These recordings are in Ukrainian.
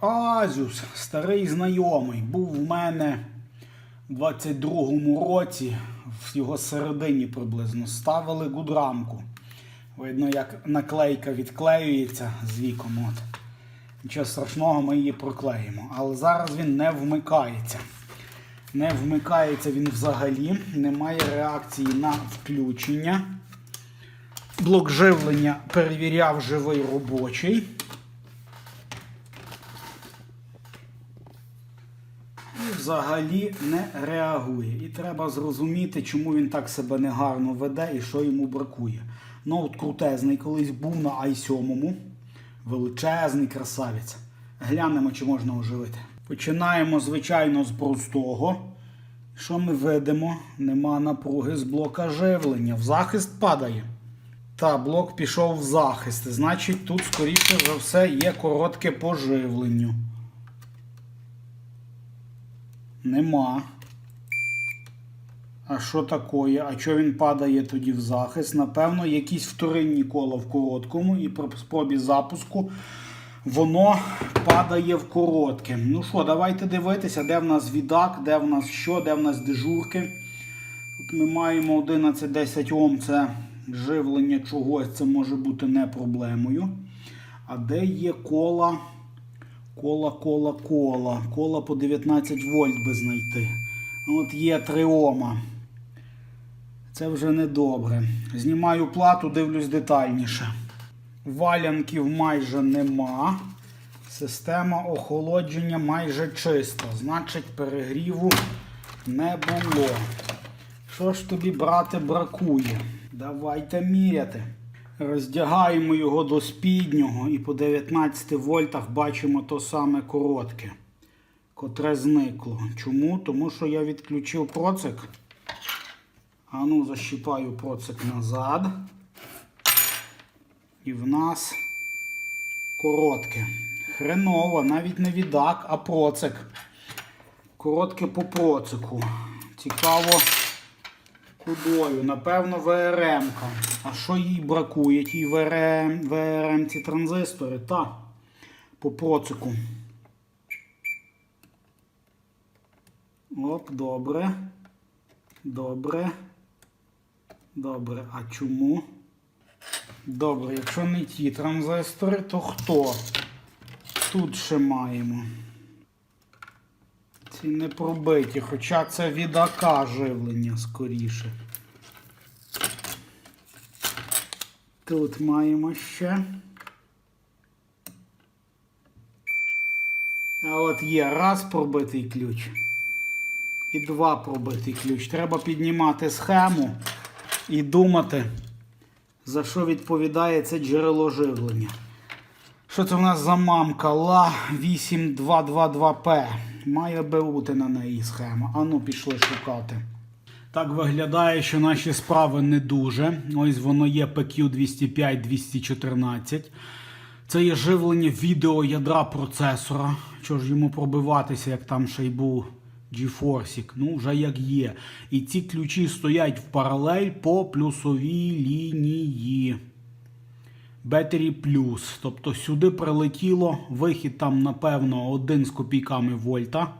Азюс, старий знайомий, був в мене у 22-му році, в його середині приблизно, ставили гудрамку. Видно, як наклейка відклеюється з віком. От. Нічого страшного, ми її проклеїмо. Але зараз він не вмикається. Не вмикається він взагалі, немає реакції на включення. Блок живлення перевіряв живий робочий. І взагалі не реагує. І треба зрозуміти, чому він так себе негарно веде і що йому бракує. Ноут крутезний колись був на i7. Величезний красавець. Глянемо, чи можна оживити. Починаємо, звичайно, з простого. Що ми видимо? Нема напруги з блока живлення. В захист падає. Та, блок пішов в захист. Значить, тут, скоріше за все, є коротке по живленню. Нема. А що таке? А що він падає тоді в захист? Напевно, якісь вторинні кола в короткому, і при спробі запуску воно падає в коротке. Ну що, давайте дивитися, де в нас відак, де в нас що, де в нас дежурки. Тут ми маємо 11-10 Ом, це живлення чогось, це може бути не проблемою. А де є кола? Кола, кола, кола. Кола по 19 вольт би знайти. От є 3 Ома. Це вже недобре. Знімаю плату, дивлюсь детальніше. Валянків майже нема. Система охолодження майже чиста. Значить, перегріву не було. Що ж тобі, брате, бракує? Давайте міряти. Роздягаємо його до спіднього і по 19 вольтах бачимо то саме коротке, котре зникло. Чому? Тому що я відключив процик. А ну, защіпаю процик назад. І в нас коротке. Хреново, навіть не відак, а процик. Коротке по процику. Цікаво, кудою. Напевно, ВРМ-ка. А що їй бракує? Тій ВРМ, ВРМ ці транзистори? Та, по процику. Оп, добре. Добре. Добре. А чому? Добре, якщо не ті транзистори, то хто? Тут ще маємо. Ці не пробиті, хоча це від АК живлення скоріше. Тут маємо ще. А от є раз пробитий ключ. І два пробитий ключ. Треба піднімати схему і думати, за що відповідає це джерело живлення. Що це в нас за мамка? ла 8222P. Має би бути на неї схема. Ану, пішли шукати. Так виглядає, що наші справи не дуже. Ось воно є PQ205-214. Це є живлення відеоядра процесора. Що ж йому пробиватися, як там ще й був GeForce. Ну, вже як є. І ці ключі стоять в паралель по плюсовій лінії. Battery Plus. Тобто сюди прилетіло вихід там, напевно, 1 з копійками вольта.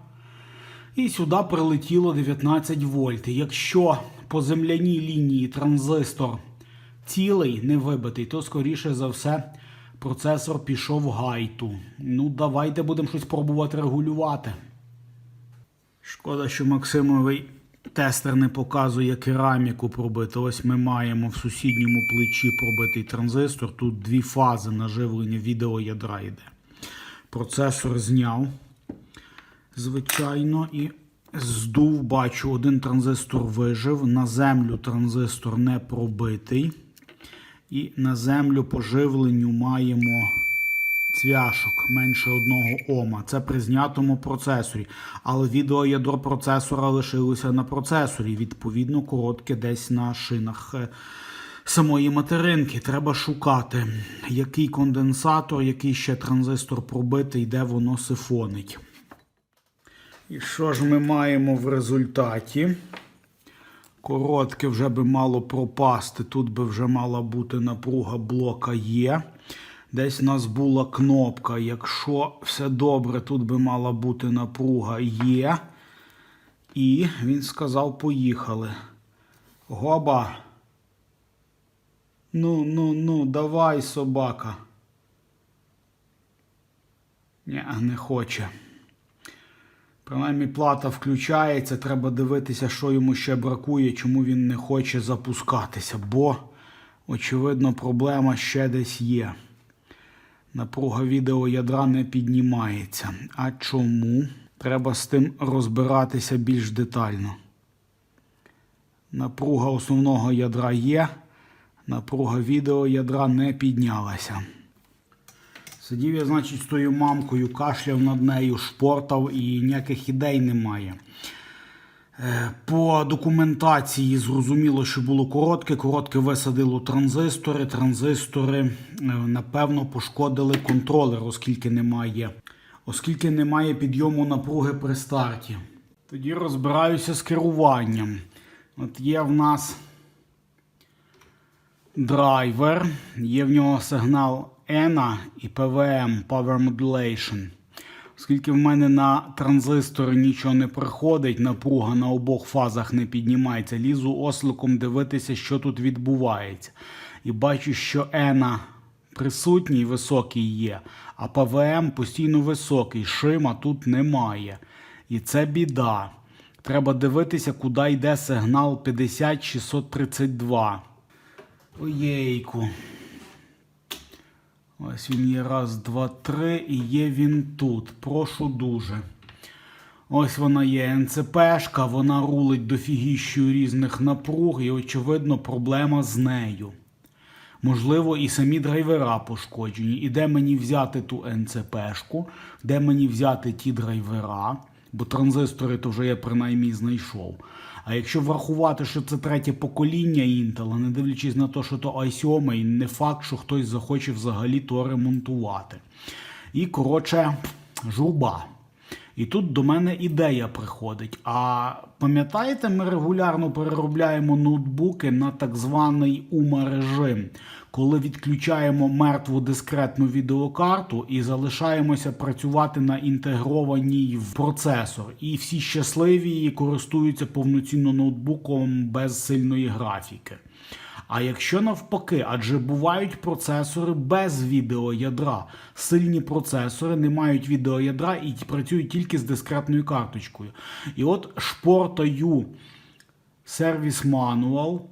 І сюди прилетіло 19 вольт. Якщо по земляній лінії транзистор цілий, не вибитий, то скоріше за все процесор пішов гайту. Ну, давайте будемо щось пробувати регулювати. Шкода, що Максимовий тестер не показує кераміку пробити. Ось ми маємо в сусідньому плечі пробитий транзистор. Тут дві фази наживлення відеоядра йде. Процесор зняв, звичайно, і здув, бачу, один транзистор вижив. На землю транзистор не пробитий. І на землю по живленню маємо цвяшок менше одного Ома. Це при знятому процесорі. Але відеоядро процесора лишилося на процесорі. Відповідно, коротке десь на шинах е, самої материнки. Треба шукати, який конденсатор, який ще транзистор пробитий, де воно сифонить. І що ж ми маємо в результаті? Коротке вже би мало пропасти. Тут би вже мала бути напруга блока Є. Десь у нас була кнопка. Якщо все добре, тут би мала бути напруга є. І він сказав: поїхали. Гоба. Ну, ну, ну, давай, собака. Ні, не хоче. Принаймні плата включається, треба дивитися, що йому ще бракує, чому він не хоче запускатися, бо, очевидно, проблема ще десь є. Напруга відеоядра не піднімається. А чому? Треба з тим розбиратися більш детально. Напруга основного ядра є, напруга відеоядра не піднялася. Сидів я, значить, з тою мамкою, кашляв над нею, шпортав і ніяких ідей немає. Е, По документації зрозуміло, що було коротке. Коротке висадило транзистори. Транзистори, е, напевно, пошкодили контролер, оскільки немає, оскільки немає підйому напруги при старті. Тоді розбираюся з керуванням. От є в нас драйвер, є в нього сигнал ENA і PWM Power Modulation. Оскільки в мене на транзистори нічого не приходить, напруга на обох фазах не піднімається, лізу осликом дивитися, що тут відбувається. І бачу, що ENA присутній, високий є, а ПВМ постійно високий, шима тут немає. І це біда. Треба дивитися, куди йде сигнал 50632. Оєйку. Ось він є раз, два, три, і є він тут. Прошу дуже. Ось вона є НЦПшка, вона рулить дофігіщою різних напруг, і, очевидно, проблема з нею. Можливо, і самі драйвера пошкоджені. І де мені взяти ту НЦПшку, де мені взяти ті драйвера, бо транзистори то вже я принаймні знайшов. А якщо врахувати, що це третє покоління Intel, не дивлячись на те, що то i7, не факт, що хтось захоче взагалі то ремонтувати. І, коротше, журба. І тут до мене ідея приходить. А пам'ятаєте, ми регулярно переробляємо ноутбуки на так званий UMA режим, коли відключаємо мертву дискретну відеокарту і залишаємося працювати на інтегрованій в процесор. І всі щасливі користуються повноцінно ноутбуком без сильної графіки. А якщо навпаки, адже бувають процесори без відеоядра. Сильні процесори не мають відеоядра і працюють тільки з дискретною карточкою. І от шпортаю сервіс мануал.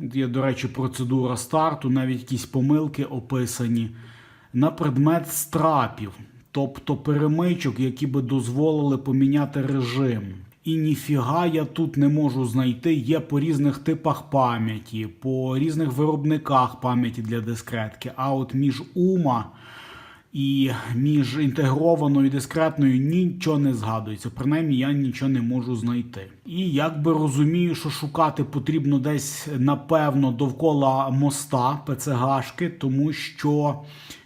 Є, до речі, процедура старту, навіть якісь помилки описані на предмет страпів, тобто перемичок, які би дозволили поміняти режим. І ніфіга я тут не можу знайти. Є по різних типах пам'яті, по різних виробниках пам'яті для дискретки. А от між UMA і між інтегрованою і дискретною нічого не згадується. Принаймні я нічого не можу знайти. І якби розумію, що шукати потрібно десь напевно довкола моста ПЦГшки, тому що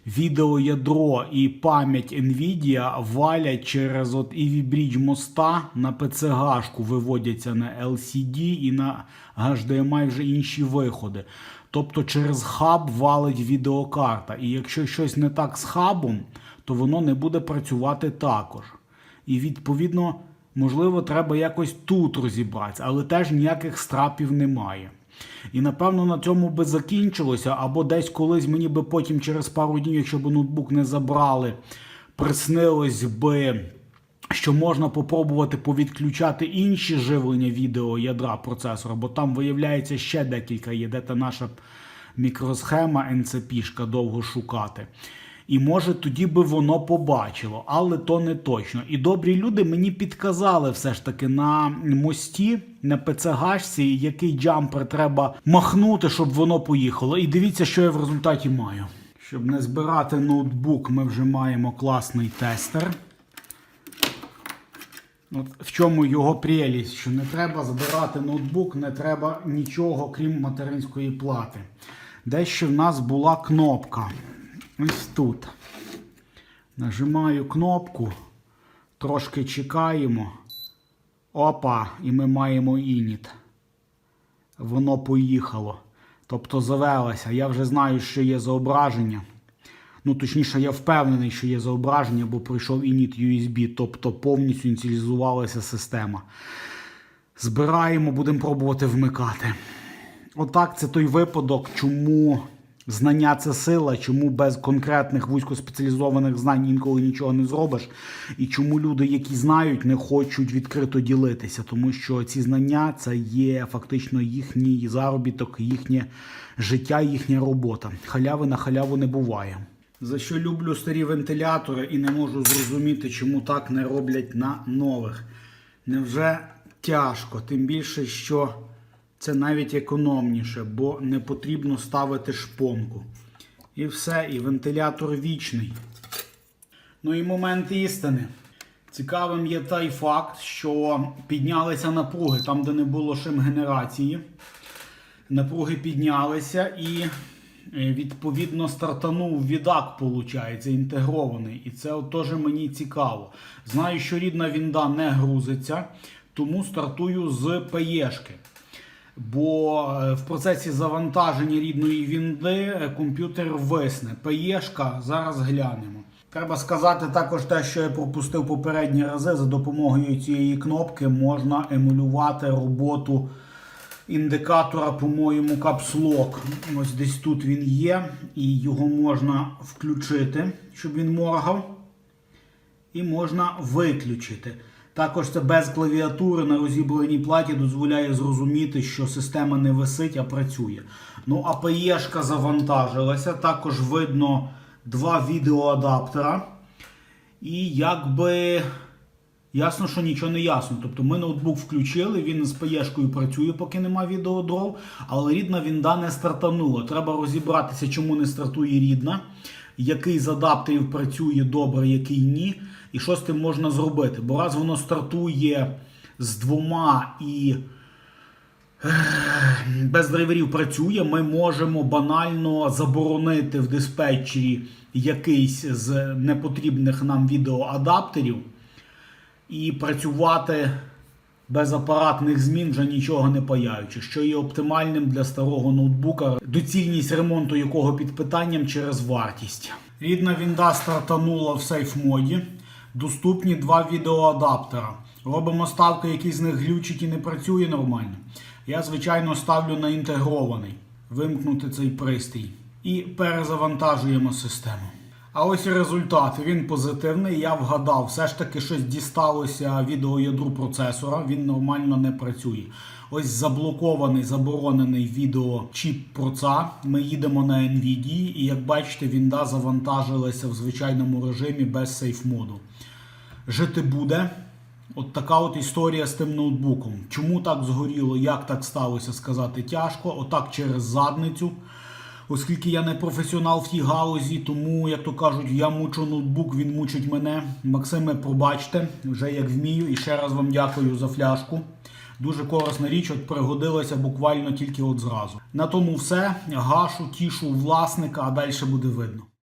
відеоядро і пам'ять Nvidia валять через от EV Bridge моста на ПЦГшку, виводяться на LCD і на HDMI вже інші виходи. Тобто через хаб валить відеокарта. І якщо щось не так з хабом, то воно не буде працювати також. І відповідно, можливо, треба якось тут розібратися, але теж ніяких страпів немає. І напевно на цьому би закінчилося, або десь колись мені би потім через пару днів, якщо б ноутбук не забрали, приснилось би. Що можна попробувати повідключати інші живлення відео ядра процесора, бо там виявляється ще декілька є, де та наша мікросхема NCP-шка довго шукати. І може тоді би воно побачило, але то не точно. І добрі люди мені підказали все ж таки на мості, на ПЦГшці, який джампер треба махнути, щоб воно поїхало. І дивіться, що я в результаті маю. Щоб не збирати ноутбук, ми вже маємо класний тестер. От в чому його прелість, що не треба збирати ноутбук, не треба нічого, крім материнської плати. Дещо в нас була кнопка. Ось тут. Нажимаю кнопку, трошки чекаємо. Опа, і ми маємо ініт. Воно поїхало. Тобто завелося. Я вже знаю, що є зображення. Ну, точніше, я впевнений, що є заображення, бо пройшов init USB, тобто повністю ініціалізувалася система. Збираємо, будемо пробувати вмикати. Отак, це той випадок, чому знання це сила, чому без конкретних вузькоспеціалізованих знань інколи нічого не зробиш, і чому люди, які знають, не хочуть відкрито ділитися, тому що ці знання це є фактично їхній заробіток, їхнє життя, їхня робота. Халяви на халяву не буває. За що люблю старі вентилятори і не можу зрозуміти, чому так не роблять на нових. Невже тяжко, тим більше, що це навіть економніше, бо не потрібно ставити шпонку. І все, і вентилятор вічний. Ну і момент істини. Цікавим є той факт, що піднялися напруги там, де не було шим генерації. Напруги піднялися і відповідно стартанув відак, виходить, інтегрований. І це теж мені цікаво. Знаю, що рідна вінда не грузиться, тому стартую з ПЕшки. Бо е, в процесі завантаження рідної вінди е, комп'ютер висне. ПЕшка зараз глянемо. Треба сказати також те, що я пропустив попередні рази. За допомогою цієї кнопки можна емулювати роботу індикатора, по-моєму, капслок. Ось десь тут він є, і його можна включити, щоб він моргав. І можна виключити. Також це без клавіатури на розібраній платі дозволяє зрозуміти, що система не висить, а працює. Ну, а ПЕшка завантажилася. Також видно два відеоадаптера. І якби ясно, що нічого не ясно. Тобто ми ноутбук включили, він з ПЕшкою працює, поки нема відеодров, але рідна вінда не стартанула. Треба розібратися, чому не стартує рідна, який з адаптерів працює добре, який ні. І що з тим можна зробити? Бо раз воно стартує з двома і без драйверів працює, ми можемо банально заборонити в диспетчері якийсь з непотрібних нам відеоадаптерів і працювати без апаратних змін, вже нічого не паяючи, що є оптимальним для старого ноутбука, доцільність ремонту якого під питанням через вартість. Рідна вінда стартанула в сейф моді. Доступні два відеоадаптера. Робимо ставки, який з них глючить і не працює нормально. Я, звичайно, ставлю на інтегрований. Вимкнути цей пристрій. І перезавантажуємо систему. А ось результат. Він позитивний. Я вгадав, все ж таки щось дісталося відеоядру процесора. Він нормально не працює. Ось заблокований, заборонений відеочіп проца. Ми їдемо на NVIDIA, і як бачите, вінда завантажилася в звичайному режимі без сейф моду. Жити буде. От така от історія з тим ноутбуком. Чому так згоріло, як так сталося, сказати тяжко. Отак через задницю. Оскільки я не професіонал в тій галузі, тому, як то кажуть, я мучу ноутбук, він мучить мене. Максиме, пробачте, вже як вмію. І ще раз вам дякую за фляжку. Дуже корисна річ, от пригодилася буквально тільки от зразу. На тому все. Гашу, тішу власника, а далі буде видно.